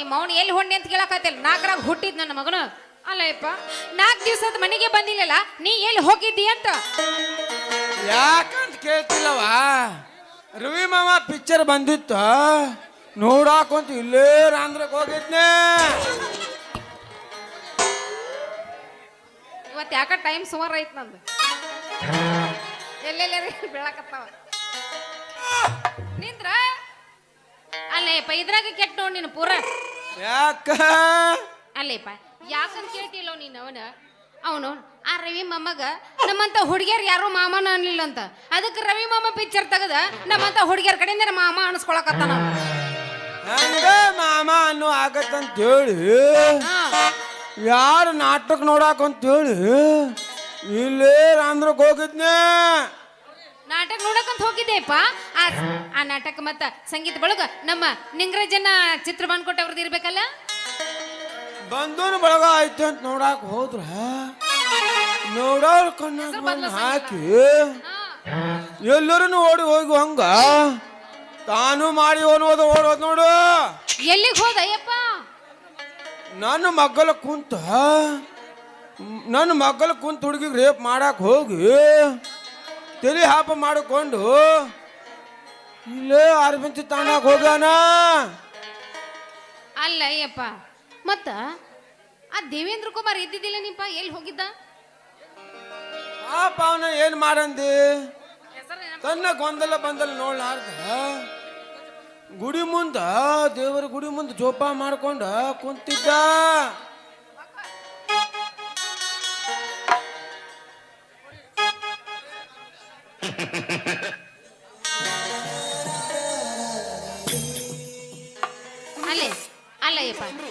ಅವ್ನು ಎಲ್ಲಿ ಹೊಣ್ಣೆ ಅಂತ ಕೇಳಕತ್ತಿಲ್ಲ ನಾಲ್ಕರಾಗ ಹುಟ್ಟಿದ್ ನನ್ನ ಮಗನು. ಅಲ್ಲ ಯಪ್ಪ ನಾಲ್ಕು ದಿವಸದ ಮನೆಗೆ ಬಂದಿಲ್ಲಲ್ಲ ನೀ ಎಲ್ಲಿ ಹೋಗಿದ್ದಿ ಅಂತ? ಯಾಕಂತ ಕೇಳ್ತಿಲ್ಲವ? ರವಿ ಮಾಮ ಪಿಕ್ಚರ್ ಬಂದಿತ್ತು. ನೋಡಾಕೊಂತ ಇಲ್ಲೇ ರಾಂಧ್ರಕ್ಕೆ ಹೋಗಿದ್ನೆ. ಇವತ್ತು ಯಾಕ ಟೈಮ್ ಸುಮಾರು ಐತ್ ನಂದು? ಎಲ್ಲೆಲ್ಲ ಬೆಳಕತ್ತಾವ? ನಿಂದ್ರ? ಅಲ್ಲೇಪ್ಪ ಇದ್ರಾಗ ಕೆಟ್ಟ ನೋಡಿ ನೀನು ಪೂರ. ಯಾಕ? ಅಲ್ಲೇಪ್ಪ ಯಾಕಂತ ಕೇಳ್ತಿಲ್ಲ ನೀನು ಅವನ. ಅವನು ಆ ರವಿ ಮೊಮ್ಮಗ ನಮ್ಮಂತ ಹುಡುಗಿಯರ್ ಯಾರು ಮಾಮನ ಅನ್ಲಿಲ್ಲ ಅಂತ. ಅದಕ್ಕೆ ರವಿ ಮಾಮ ಪಿಕ್ಚರ್ ತೆಗೆದ ನಮ್ಮಂತ ಹುಡುಗಿಯರ್ ಕಡೆಯಿಂದ ಮಾಮ ಅನ್ಸ್ಕೊಳಕತ್ತಾನ. ಹಂಗ ಮಾಮ ಅನ್ನೋ ಆಗತ್ತಂತ ಹೇಳಿ ಯಾರು ನಾಟಕ ನೋಡಾಕಂತ ಹೇಳಿ ಇಲ್ಲೇ ರಾಮ್ರಕ್ ಹೋಗಿದ್ನೆ. ನಾಟಕ ನೋಡಕಂತ ಹೋಗಿದ್ದೆಪ್ಪ ಆ ಆ ನಾಟಕ ಮತ್ತ ಸಂಗೀತ ಬಳಗ ನಮ್ಮ ನಿಂಗರಾಜನ ಚಿತ್ರ ಬಂದ್ಕೊಟ್ಟವ್ರದ್ದು ಇರ್ಬೇಕಲ್ಲ? ಬಂದು ಬಳಗ ಆಯ್ತು ಅಂತ ನೋಡಾಕ ಹೋದ್ರ ನೋಡೋರ್ ಹಾಕಿ ಎಲ್ಲರೂ ಓಡಿ ಹೋಗಿ ಹಂಗ ತಾನು ಮಾಡಿ ಅನ್ನೋದು ಓಡೋದ್ ನೋಡು. ಎಲ್ಲಿಗೆ ಹೋದ ಅಯ್ಯಪ್ಪ? ನನ್ನ ಮಗ್ಗಲ ಕುಂತ ನನ್ನ ಮಗ್ಗಲ ಕುಂತ ಹುಡುಗಿಗೆ ರೇಪ್ ಮಾಡಕ್ ಹೋಗಿ ತಲೆ ಹಾಪ ಮಾಡಿಕೊಂಡು ಇಲ್ಲೇ ಆರ್ಬಂಚಿ ತಾಂಡಾಗ ಹೋಗ್ಯಾನ. ಅಲ್ಲ ಅಯ್ಯಪ್ಪ ಮತ್ತ ಆ ದೇವೇಂದ್ರ ಕುಮಾರ್ ಇದ್ದಿದ್ದಿಲ್ಲ ನಿಪ್ಪ ಎಲ್ಲಿ ಹೋಗಿದ್ದ? ಆ ಅವನ ಏನ್ ಮಾಡಂದಿ? ತನ್ನ ಗೊಂದಲ ಬಂದಲ್ಲ ನೋಡ್ಲಾರ್ದ. ಗುಡಿ ಮುಂದ ದೇವರ ಗುಡಿ ಮುಂದ ಜೋಪ ಮಾಡ್ಕೊಂಡ ಕುಂತಿದ್ದ.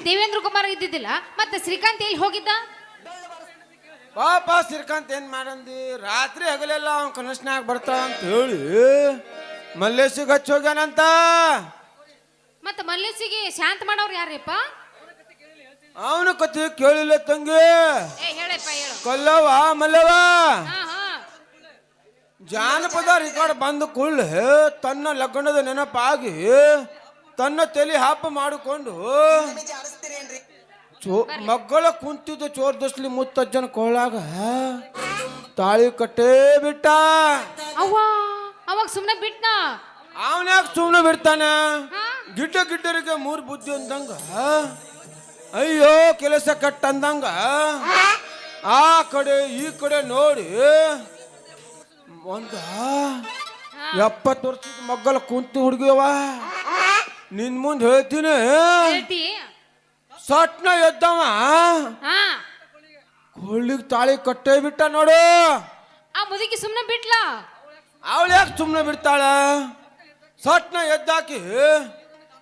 ದೇವೇಂದ್ರ ಕುಮಾರ್ ಇದ್ದಿದ್ದಿಲ್ಲ ಮತ್ತೆ ಶ್ರೀಕಾಂತ್ ಎಲ್ಲಿ ಹೋಗಿದ್ದ? ಪಾಪ ಶ್ರೀಕಾಂತ್ ಏನ್ ಮಾಡಂದಿ? ರಾತ್ರಿ ಹಗಲೆಲ್ಲ ಅವ್ನ ಕನಸ್ನಾಗ್ ಬರ್ತಾವ ಅಂತ ಹೇಳಿ ಮಲ್ಲೇಶಿಗೆ ಹಚ್ಚಿ ಹೋಗ್ಯಾನಂತ. ಮತ್ತೆ ಮಲ್ಲೇಶಿಗೆ ಶಾಂತ ಮಾಡೋರು ಯಾರಪ್ಪ ಅವನ ಕತೆ ಕೇಳಿಲ್ಲ ತಂಗಿ. ಏ ಹೇಳಪ್ಪ ಹೇಳು. ಕೊಲ್ಲವ ಮಲ್ಲವ ಹಾ ಹಾ. ಜಾನಪದ ರೆಕಾರ್ಡ್ ಬಂದ ಕೂಡ ತನ್ನ ಲಗ್ನದ ನೆನಪಾಗಿ ತನ್ನ ತಲೆ ಹಾಪ ಮಾಡಿಕೊಂಡು ಚೋ ಮಕ್ಕಳ ಕುಂತಿದ್ದ ಚೋರ್ ದಸ್ಲಿ ಮುತ್ತಜ್ಜನ ಕೊಳ್ಳಾಗ ತಾಳಿ ಕಟ್ಟೇ ಬಿಟ್ಟ. ಅವ್ವ ಅವಾಗ ಸುಮ್ಮನೆ ಬಿಟ್ನ? ಅವನ್ಯಾಕ ಸುಮ್ಮನೆ ಬಿಡ್ತಾನ? ಗಿಡ್ಡ ಗಿಡ್ಡರಿಗೆ ಮೂರು ಬುದ್ಧಿ ಅಂದಂಗ ಅಯ್ಯೋ ಕೆಲಸ ಕಟ್ಟ ಅಂದಂಗ ಆ ಕಡೆ ಈ ಕಡೆ ನೋಡಿ ಒಂದ ಎಪ್ಪತ್ತು ವರ್ಷದ ಮಗ್ಗಲ ಕುಂತು ಹುಡುಗಿಯವ ನಿನ್ ಮುಂದೆ ಹೇಳ್ತೀನಿ. ಹೇಳ್ತಿ. ಸಟ್ನ ಎದ್ದವ. ಹಾ. ಕೊಳ್ಳಿಗೆ ತಾಳಿ ಕಟ್ಟೇ ಬಿಟ್ಟ ನೋಡು. ಆ ಮುದುಕಿ ಸುಮ್ಮನೆ ಬಿಟ್ಲಾ? ಅವಳು ಯಾಕೆ ಸುಮ್ಮನೆ ಬಿಡ್ತಾಳ? ಸಟ್ನ ಎದ್ದಾಕಿ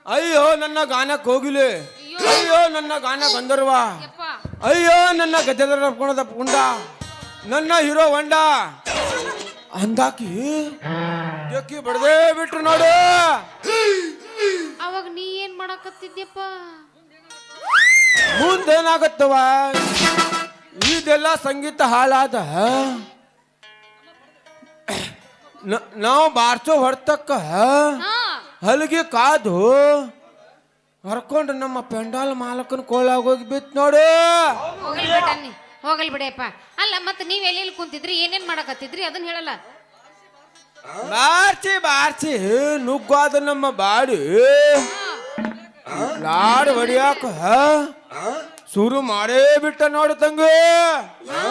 ಅಯ್ಯೋ ನನ್ನ ಗಾನಕ್ಕೆ ಹೋಗಿಲಿ ಅಯ್ಯೋ. ನನ್ನ ಗಾನ ಗಂಧರ್ವ. ಯಪ್ಪ. ಅಯ್ಯೋ ನನ್ನ ಗಜೇಂದ್ರ ಪುಣದ ಪುಂಡ. ನನ್ನ ಹೀರೋ ಹೊಂಡ. ಅಂದಾಕಿ ಬಡದೇ ಬಿಟ್ರು ನೋಡು. ಅವಾಗ ನೀ ಏನ್ ಮಾಡಕತ್ತಿದ್ಯಪ್ಪ? ಮುಂದೇನಾಗತ್ತವ? ಇದೆಲ್ಲ ಸಂಗೀತ ಹಾಳಾದ ನ- ನಾವು ಬಾರ್ಸೋ ಹೊಡ್ತಕ್ಕ ಹಲಗಿ ಕಾದು ಹರ್ಕೊಂಡು ನಮ್ಮ ಪೆಂಡಾಲ್ ಮಾಲಕನ ಕೋಳಾಗ ಹೋಗಿ ಬಿತ್ ನೋಡು. ಹೋಗಲ್ ಬಿಡಪ್ಪ. ಅಲ್ಲ ಮತ್ತೆ ನೀವ್ ಎಲ್ಲಿ ಕುಂತಿದ್ರಿ ಏನೇನ್ ಮಾಡಕತ್ತಿದ್ರಿ ಅದನ್ನ ಹೇಳಲ್ಲ. ಬಾರ್ಸಿ ಬಾರ್ಸಿ ನುಗ್ಗಾದ ನಮ್ಮ ಬಾಡಿ. ಲಾಡ್ ಹೊಡಿಯಾಕ ಶುರು ಮಾಡೇ ಬಿಟ್ಟ ನೋಡು ತಂಗಿ. ಹಾ?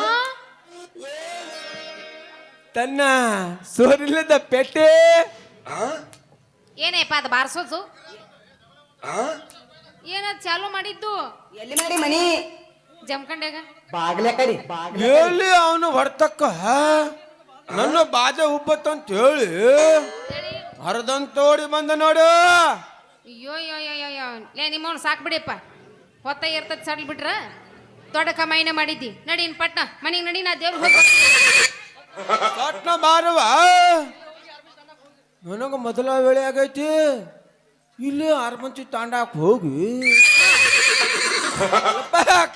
ತನ್ನ ಸೋರಿಲ್ಲದ ಪೆಟ್ಟೆ. ಏನಪ್ಪ ಅದು ಬಾರ್ಸೋದು? ಏನ ಚಾಲು ಮಾಡಿದ್ದು? ಎಲ್ಲಿ ಮಾಡಿ ಮನಿ? ಜಮಖಂಡ್ಯಾಗ? ಬಾಗ್ಲೆ ಕಡಿ ಎಲ್ಲಿ ಅವನು ಹೊಡ್ತಕ್ಕ ನನ್ನ ಬಾಜ ಉಬ್ಬತ್ತಂತ ಹೇಳಿ. ಹರದಂತೋಡಿ ಬಂದ ನೋಡು. ಅಯ್ಯೋ ಅಯ್ಯೋ ಅಯ್ಯೋ ಅಯ್ಯೋ ಲೇ ನಿಮ್ಮವ್ನು ಸಾಕು ಬಿಡಿಯಪ್ಪ. ಹೊತ್ತ ಇರ್ತದ ಸಡ್ಲ್ ಬಿಟ್ರ ದೊಡ್ಡ ಕಮಾಯಿನ ಮಾಡಿದ್ದಿ. ನಡೀನ್ ಪಟ್ನ. ಮನೆಗೆ ನಡಿ ನಾ ದೇವ್ರಿಗೆ ಹೋಗಿ ಪಟ್ನ ಬಾರವ ನನಗ ಮೊದಲ ವೇಳೆ ಆಗೈತಿ. ಇಲ್ಲಿ ಆರ್ಮಂಚಿ ತಾಂಡಾಕ್ ಹೋಗಿ.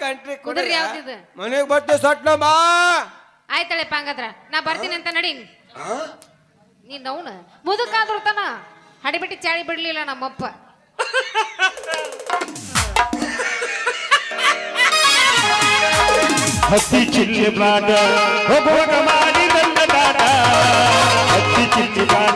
ಕಂಟ್ರಿ ಯಾವ್ದಿದು ಮನೆಗೆ ಬರ್ತೆ ಸಟ್ನ ಬಾ. ಆಯ್ತಳೆ ಪಾಂಗದ್ರ ನಾ ಬರ್ತೀನಿ ಅಂತ ನಡಿ. ನೀನ್ ಅವನು ಮುದುಕಾದ್ರು ತನ. ಹಡಿಬಿಟ್ಟು ಚಾಳಿ ಬಿಡ್ಲಿಲ್ಲ ನಮ್ಮಪ್ಪ. ಹತ್ತಿ ಚಿಲ್ಲಿ ಮಾಡ ಹೋಗುವಾಗ ಮಾಡಿ ನನ್ನ ಹತ್ತಿ ಚಿಲ್ಲಿ ಮಾಡ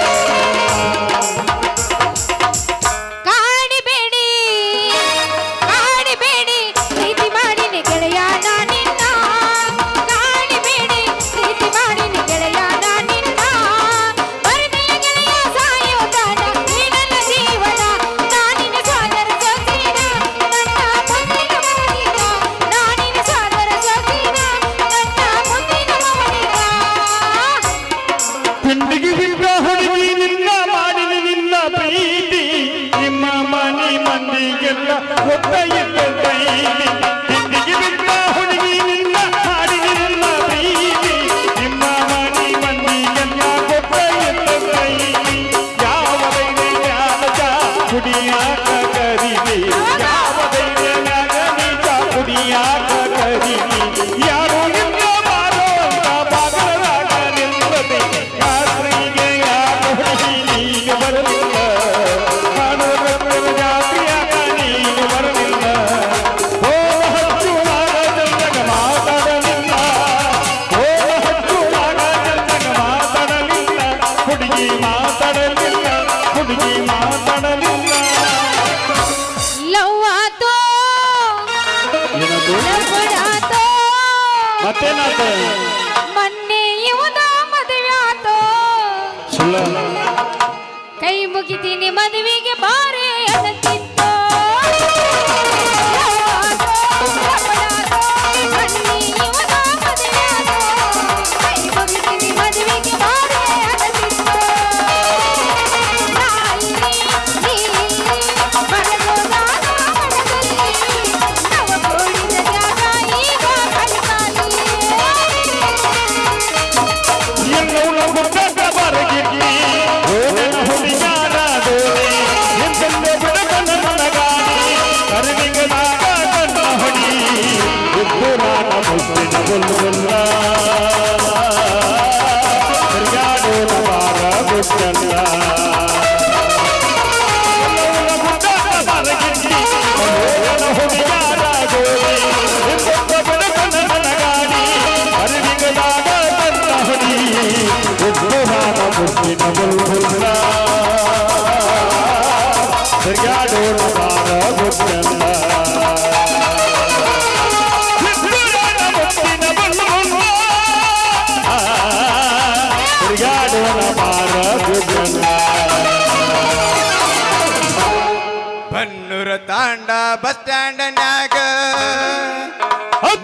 ಗಂಡನ್ಯಾಗ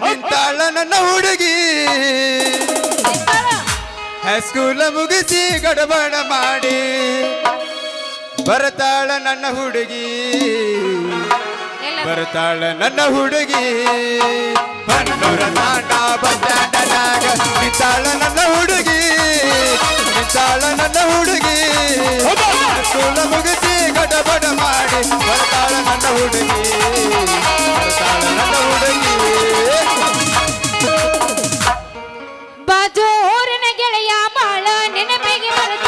ನಿಂತಾಳ ನನ್ನ ಹುಡುಗಿ. ಹೈಸ್ಕೂಲ ಮುಗಿಸಿ ಗಡಬಡ ಮಾಡಿ ಬರತಾಳ ನನ್ನ ಹುಡುಗಿ. ಬರ್ತಾಳ ನನ್ನ ಹುಡುಗಿ. ಬನ್ನೂರ ತಾಂಡ ಬಂದಾಗ ನಿಂತಾಳ ನನ್ನ ಹುಡುಗಿ. ನಿಂತಾಳ ನನ್ನ ಹುಡುಗಿ. ಸುಳ ಮುಗಿಸಿ ಗಡಬಡ ಮಾಡಿ ಬರ್ತಾಳ ನನ್ನ ಹುಡುಗಿ. ಬರ್ತಾಳ ನನ್ನ ಹುಡುಗಿ. ಬಾಜೋರಿನ ಗೆಳೆಯ ಬಾಳ ನೆನಪಿಗೆ ಬರ್ತಾಳ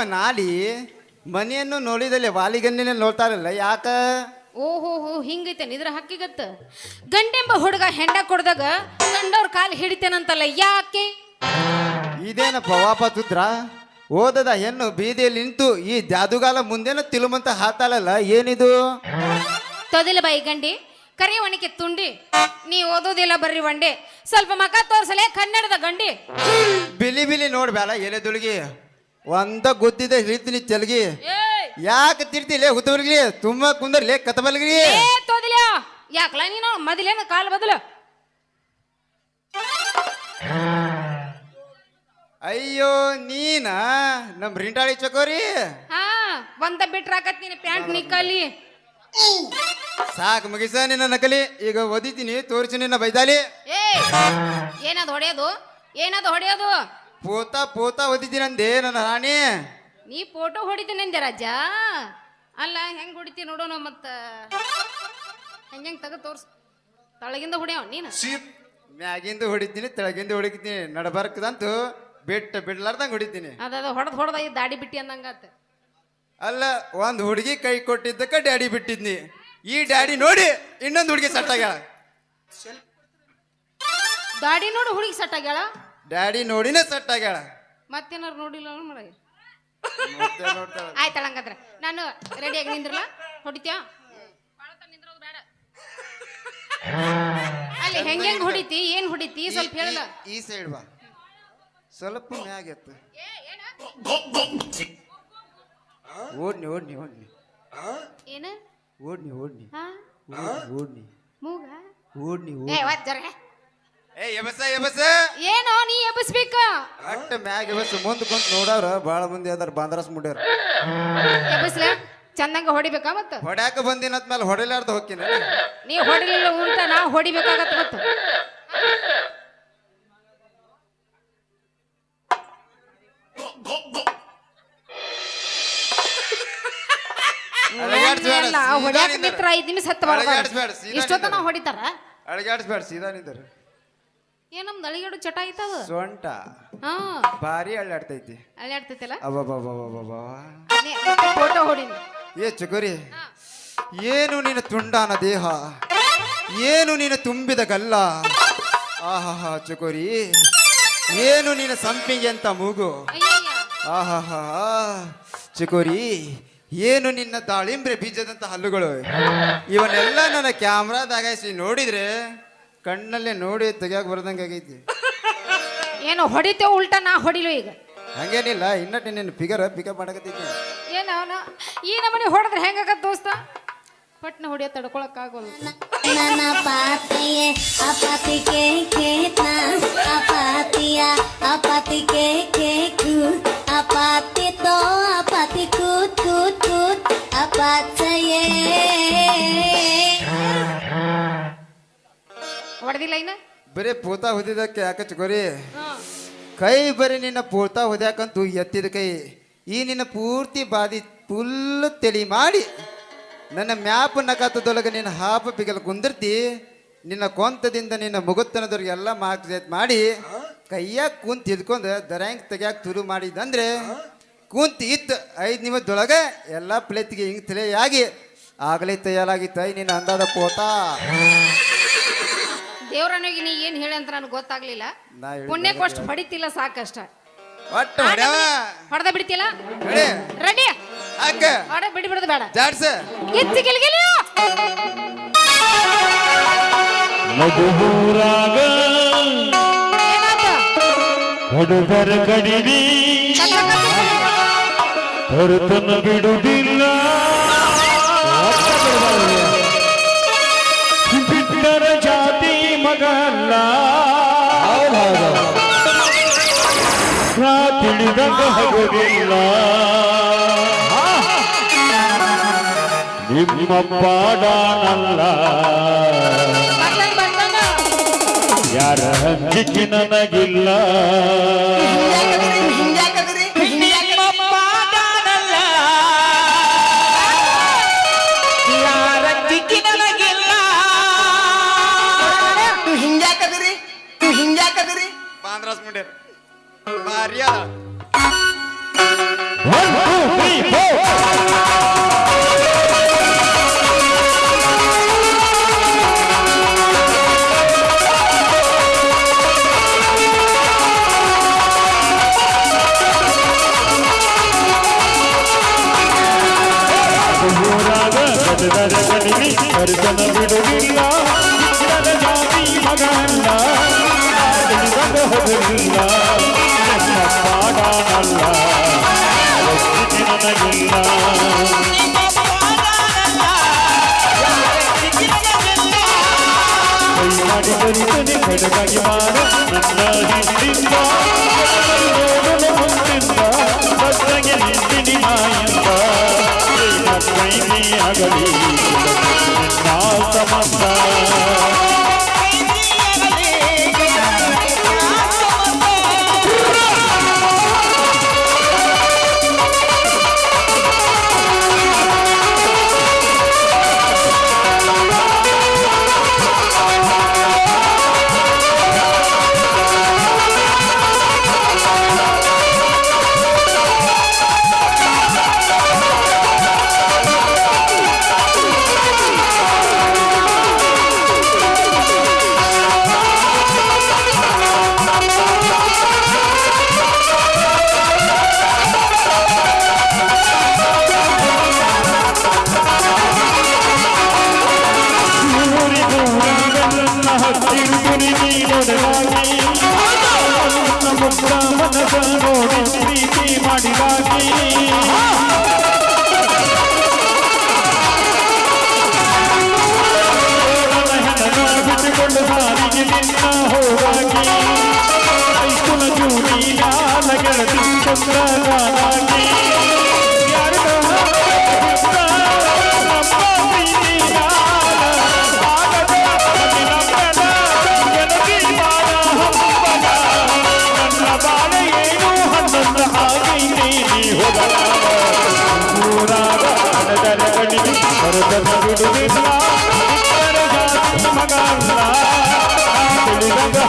ಹೋಗೋ ಮನೆಯನ್ನು ನೋಡಿದಲ್ಲಿ ವಾಲಿಗನ್ನೇ ನೋಡ್ತಾರಲ್ಲ ಯಾಕ? ಓಹೋ ಹೋ ಹಿಂಗೈತೆ ಇದ್ರ ಹಕ್ಕಿಗತ್ತ. ಗಂಡೆಂಬ ಹುಡುಗ ಹೆಂಡ ಕೊಡ್ದಾಗ ಗಂಡವ್ರ ಕಾಲು ಹಿಡಿತೇನಂತಲ್ಲ ಯಾಕೆ? ಇದೇನಪ್ಪ ವಾಪತ್ತುದ್ರ ಓದದ ಹೆಣ್ಣು ಬೀದಿಯಲ್ಲಿ ನಿಂತು ಈ ಜಾದುಗಾಲ ಮುಂದೆನ ತಿಳುಮಂತ ಹಾತಾಳಲ್ಲ ಏನಿದು? ತೊದಿಲ ಬಾಯಿ ಗಂಡಿ ಕರಿ ಒಣಕೆ ತುಂಡಿ ನೀ ಓದೋದಿಲ್ಲ ಬರ್ರಿ ಒಂಡೆ ಸ್ವಲ್ಪ ಮಕ ತೋರ್ಸಲೆ ಕನ್ನಡದ ಗಂಡಿ. ಬಿಲಿ ಬಿಲಿ ನೋಡ್ಬೇಡ ಎಲೆ ದುಳ್ಗಿ ಒಂದ ಗುದ್ದಿದ ಹಿಡಿತೀನಿ ತೆಲಗಿ! ಯಾಕೆ ತಿರ್ತಿಲೆ ಹುತ್ತಬಲ್ಗಿ ತುಂಬ ಕುಂದರ್ಲೆ ಕತಬಲ್ಗಿ ಏ ತೊದಿಲ ಯಾಕಲ ನೀನು? ಮೊದಲೇನ ಕಾಲ್ ಬದಲು. ಅಯ್ಯೋ ನೀನ? ನಮ್ ರಿಂಡಾಳಿ ಚಕೋರಿ? ಹಾ ಒಂದ ಬಿಟ್ರಾಕತ್ ನೀನು ಪ್ಯಾಂಟ್ ನಿಕ್ಕಲಿ ಸಾಕ್ ಮುಗಿಸ ನಿನ್ನ ನಕಲಿ. ಈಗ ಓದಿತೀನಿ ತೋರಿಸಿ ನಿನ್ನ ಬೈದಾಲಿ. ಏ ಏನದು ಹೊಡೆಯೋದು? ಏನದು ಹೊಡೆಯೋದು? ಪೋತ ಪೋತ ಓದಿದ್ದೀನಂದೆ ನನ್ನ ರಾಣಿ. ನೀ ಫೋಟೋ ಹೊಡಿತೀನಂದೆ ರಾಜ. ಅಲ್ಲ ಹೆಂಗ್ ಹೊಡಿತಿ ನೋಡೋಣ ಮತ್ತ. ಹೆಂಗ್ ಹೆಂಗ್ ತಗ ತೋರ್ಸ್. ತಳಗಿಂದ ಹೊಡಿಯವ ನೀನು. ಮ್ಯಾಗಿಂದ ಹೊಡಿತೀನಿ ತೆಳಗಿಂದ ಹೊಡಿತೀನಿ. ನಡಬರ್ಕದಂತೂ ಬಿಟ್ಟ ಬಿಡ್ಲಾರ್ದಂಗ ಹೊಡಿತೀನಿ. ಅದ ಹೊಡೆದ್ ಹೊಡೆದ ಈ ದಾಡಿ ಬಿಟ್ಟಿ ಅಂದಂಗಾತ. ಅಲ್ಲ ಒಂದ್ ಹುಡುಗಿ ಕೈ ಕೊಟ್ಟಿದ್ದಕ್ಕ ಡ್ಯಾಡಿ ಬಿಟ್ಟಿದ್ನಿ. ಈ ಡ್ಯಾಡಿ ನೋಡಿ ಇನ್ನೊಂದು ಹುಡುಗಿ ಸಟ್ಟಾಗ್ಯಾಳ ದಾಡಿ ನೋಡಿ ಹುಡುಗಿ ಸಟ್ ಆಗ್ಯಾಳ. ಡ್ಯಾಡಿ ನೋಡಿನೇ ಸೆಟ್ ಆಗ್ಯಾಳ. ಮತ್ತೇನಾರು ನೋಡಿಲ್ಲ ಮಾಡ ಮತ್ತೆ ನೋಡ್ತಾಳ. ಆಯ್ತಳ ಹಂಗಂದ್ರ ನಾನು ರೆಡಿಯಾಗಿ ನಿಂದ್ರಲ್ಲ? ಹೊಡಿತ್ಯಾ? ಅಲ್ಲಿ ಹೆಂಗ್ ಹೆಂಗ್ ಹೊಡಿತಿ? ಏನ್ ಹೊಡಿತಿ? ಸ್ವಲ್ಪ ಹೇಳಲ್ಲ. ಈ- ಸೈಡ್ ಬಾ. ಸ್ವಲ್ಪ ಮ್ಯಾಗ ಎತ್ತು ಓಡ್ನಿ ಓಡ್ನಿ ಓಡ್ನಿ. ಏನ? ಓಡ್ನಿ ಓಡ್ನಿ. ಹಾ? ಓಡ್ನಿ ಓಡ್ನಿ. ಮೂಗ? ಓಡ್ನಿ ಏ ಒತ್ ಜರ ಏ ಎಬಸ ಎಬಸ. ಏನೋ ನೀ ಎಬ್ಬಸ್ಬೇಕ ಅಟ್ಟ ಮ್ಯಾಗ ಎಬಸ್ ಮುಂದ್ ಕುಂತ ನೋಡವ್ರ ಬಾಳ ಮಂದಿ ಅದಾರ ಬಾಂದ್ರಸ್ ಮುಡ್ಯಾರ. ಎಬ್ಬಸ್ಲ ಚಂದಂಗ ಹೊಡಿಬೇಕಾ ಮತ್ತ? ಹೊಡ್ಯಾಕ ಬಂದಿನ ಮೇಲೆ ಹೊಡಿಲಾರ್ದ ಹೋಗ್ತೀನಿ ನೀ ಹೊಡಿಲಿಲ್ಲ ಉಂಟ ನಾ ಹೊಡಿಬೇಕಾಗತ್ತ ಮತ್ತ. ಹೊಡ್ಯಾಕ. ನಿತ್ರ ಐದ್ ನಿಮಿಷ ಹತ್ತು ಸೀದಾ ಇಷ್ಟೊತ್ತ. ನಾವು ಹೊಡಿತಾರ? ಅಳಗಾಡ್ಸ್ಬೇಡ ಸೀದಾ ಏನ್ ನಮ್ದು ಅಳಿಗಡು ಚಟ ಐತವ ಸೊಂಟ. ಹಾ. ಭಾರಿ ಅಳ್ಳಾಡ್ತೈತಿ. ಅಲ್ಲಾಡ್ತೈತಲ್ಲ. ಫೋಟೋ ಹೊಡಿನಿ ಏ ಚಕೋರಿ ಏನು ನಿನ್ನ ತುಂಡಾನ ದೇಹ? ಏನು ನಿನ್ನ ತುಂಬಿದ ಗಲ್ಲ? ಆಹಾಹಾ ಚಕೋರಿ ಏನು ನಿನ್ನ ಸಂಪಿಗೆ ಅಂತ ಮೂಗು? ಆಹಾ ಆಹಾಹಾ ಚಿಕೋರಿ ಏನು ನಿನ್ನ ದಾಳಿಂಬ್ರೆ ಬೀಜದಂತ ಹಲ್ಲುಗಳು? ಇವನ್ನೆಲ್ಲ ನನ್ನ ಕ್ಯಾಮ್ರಾದಾಗಿಸಿ ನೋಡಿದ್ರೆ ಕಣ್ಣಲ್ಲೇ ನೋಡಿ ತೆಗಿಯಾಕ ಬರ್ದಂಗೆ ಆಗೈತಿ. ಏನು ಹೊಡಿತೇವ ಉಲ್ಟಾ ನಾ ಹೊಡಿಲು ಈಗ. ಹಂಗೇನಿಲ್ಲ ಇನ್ನಟ್ಟು ನಿನ್ನ ಫಿಗರ್ ಪಿಕಪ್ ಮಾಡಕತ್ತೈತಿ. ಏನ ಅವನ? ಈ ನಮನಿ ಹೊಡೆದ್ರೆ ಹೆಂಗಾಗತ್ತೆ ದೋಸ್ತ? ಪಟ್ನ ಹೊಡಿಯೋ ತಡ್ಕೊಳಕ್ಕಾಗಲ್ಲ ನನ್ನ ಪಾತಿಯೇ ಅಪತಿ ಕೇ ಕೇತ ಅಪಾತಿಯ ಅಪಾತಿಗೆ ಕೇಕು. ಅಪಾತಿ ತೋ ಅಪಾತಿ ಕೂತ್ ಕೂತ್ ಕೂತ್ ಅಪಾಚಯೇ ಹೊಡೆದಿಲ್ಲ ಇನ್ನ? ಬರೀ ಪೂತ ಹೊದಿದಕ್ಕೆ ಯಾಕೆ ಚಿಗೋರಿ ಕೈ ಬರೀ ನಿನ್ನ ಪೂತ ಹೊದ್ಯಾಕಂತೂ ಎತ್ತಿದ ಕೈ. ಈ ನಿನ್ನ ಪೂರ್ತಿ ಬಾದಿ ಫುಲ್ ತೆಳಿ ಮಾಡಿ. ನನ್ನ ಮ್ಯಾಪ್ ನಕಾತದೊಳಗೆ ನಿನ್ನ ಹಾಪ ಬಿಗಲ್ ಕುಂದಿರ್ತಿ. ನಿನ್ನ ಕೊಂತದಿಂದ ನಿನ್ನ ಮುಗುತ್ತನದವ್ರಿಗೆ ಎಲ್ಲ ಮಾರ್ಕ್ ಮಾಡಿ. ಕೈಯಾಗ ಕುಂತ ಇದ್ಕೊಂಡು ದರ್ಯಾಂಗ್ ತೆಗಿಯಾಕ ತುರು ಮಾಡಿದಂದ್ರೆ ಕುಂತ ಇತ್ತು ಐದು ನಿಮಿಷದೊಳಗೆ ಎಲ್ಲ ಪ್ಲೇತಿಗೆ ಹಿಂಗೆ ತಲೆಯಾಗಿ. ಆಗಲೇ ತಯಾರಾಗಿತ್ತು ಐ ನಿನ್ನ ಅಂದಾದ ಪೋತ. ದೇವ್ರನಿಗೆ ನೀ ಏನ್ ಹೇಳಿ ಅಂತ ನನಗೆ ಗೊತ್ತಾಗ್ಲಿಲ್ಲ. ನಾ ಹೇಳಿದ್ದು ಪುಣ್ಯಕ್ಕೆ ಅಷ್ಟು ಹೊಡಿತಿಲ್ಲ ಸಾಕಷ್ಟ. ಒಟ್ಟು ಹೊಡ್ಯಾವ? ಹೊಡೆದ ಬಿಡ್ತಿಲ್ಲ ಹೇಳಿ ರೆಡಿ. ಅಕ್ಕ ಹೊಡ ಬಿಡಿ ಬಿಡದ ಬೇಡ. ಜಾಡ್ಸ. ಗಿಚ್ಚಿ ಗಿಲ್ಗಿಲಿ ಏನಾಯ್ತು? ಹೊರತನ ಬಿಡುವುದಿಲ್ಲ ಮಗಲ್ಲ ನಾ ತಿಳಿದಂಗ ಹೋಗೋದಿಲ್ಲ ನಿಮ್ಮ ಪಾಡಾನಲ್ಲ ಯಾರ ಹಂಚಿಕೆ ನನಗಿಲ್ಲ. ಅದ ಕೈ ಮಾಡಿ ಕರಿತನೆ ಕಡಗಾಗಿ ಮಾಡ ನನ್ನ ಹಿಂದಿಂದ ಮುಂದಿಂದ ಬದ್ರಗೆ ನಿಂತಿನಿ ಕೈನಿ ಆಗಲಿ ನಿನ್ನ ಸಂಬಂಧ ಮನಸ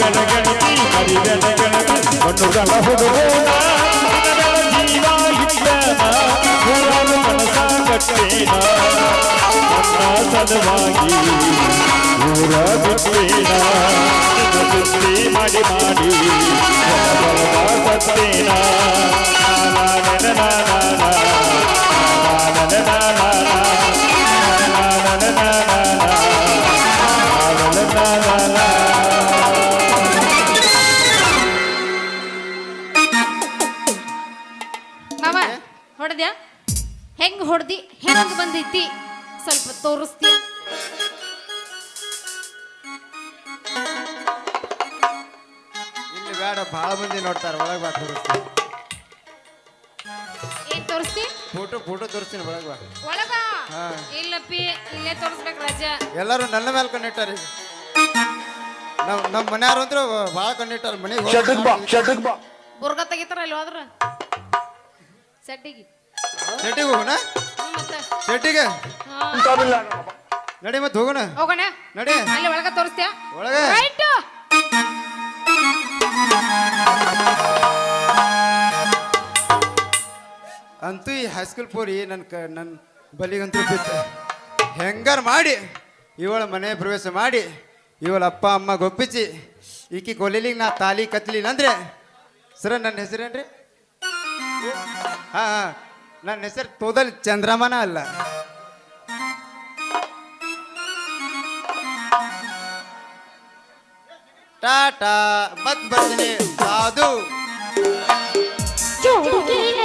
గణగణతి హరి గణగణతి మనుగణ హుడుగునా ಕನಸ ಕಟ್ಟೇನ ನನ್ನ ಸಲುವಾಗಿ ಊರ ಬಿಟ್ಟೇನ ನಿನ್ನ ಸುದ್ದಿ ಮಾಡಿ ಮಾಡಿ ಹೊಲ ಸತ್ತೇನ ಮಾವ ಹೊಡೆದ್ಯಾ? ಹೆಂಗ್ ಹೊಡ್ದಿ? ಹೆಂಗ್ ಬಂದೈತಿ. ಸ್ವಲ್ಪ ತೋರಿಸ್ತೀನಿ ಇಲ್ಲಿ ಬೇಡ ಭಾಳ ಮಂದಿ ನೋಡ್ತಾರೆ ಒಳಗೆ ಬಾ ತೋರಿಸ್ತೀನಿ. ಏನ್ ತೋರಿಸ್ತಿ? ಫೋಟೋ ಫೋಟೋ ತೋರಿಸ್ತೀನಿ ಒಳಗೆ ಬಾ. ಒಳಗ ಹಾ. ಇಲ್ಲಪ್ಪಿ ಇಲ್ಲೇ ತೋರಿಸ್ಬೇಕು ರಜಾ. ಎಲ್ಲರೂ ನನ್ನ ಮೇಲೆ ಕಣ್ಣಿಟ್ಟಾರ ಈಗ. ನಮ್ ನಮ್ಮ ಮನೆಯವ್ರು ಅಂದ್ರು ಭಾಳ ಕಣ್ಣಿಟ್ಟಾರ ಮನೆಗೆ ಬುರ್ಗ ತೆಗಿತಾರ ಅಲ್ಲಿ ಹೋದ್ರ ಸೆಟ್ಟಿಗೆ ಶೆಟ್ಟಿಗೆ ಹೋಗೋಣ ಶೆಟ್ಟಿಗೆ ಹಾ. ನಡಿ ಮತ್ತೆ ಹೋಗೋಣ. ಹೋಗೋಣ? ನಡಿ. ಅಲ್ಲಿ ಒಳಗ ತೋರಿಸ್ತೀಯ? ಒಳಗೆ. ರೈಟ್ ಅಂತೂ ಈ ಹೈಸ್ಕೂಲ್ ಪೋರಿ ನನ್ನ ಕ ನನ್ನ ಬಲಿಗಂತೂ ಬಿತ್ತು ಹೆಂಗಾರ ಮಾಡಿ? ಇವಳ ಮನೆ ಪ್ರವೇಶ ಮಾಡಿ. ಇವಳ ಅಪ್ಪ ಅಮ್ಮ ಗೊಪ್ಪಿಸಿ ಈಕಿ ಕೊಲಿಲಿಗೆ ನಾ ತಾಲಿ ಕತ್ತಲಿಲ್ಲ ಅಂದ್ರೆ? ಸರ ನನ್ನ ಹೆಸರೇನ್ರಿ? ಹಾಂ ಹಾಂ. ನನ್ನ ಹೆಸರು ತೋದಲ್ ಚಂದ್ರಮನ ಅಲ್ಲ. ಟಾಟಾ ಬದ್ ಬರ್ತೀನಿ. ಸಾಧು. ಚುಡುಕಿನ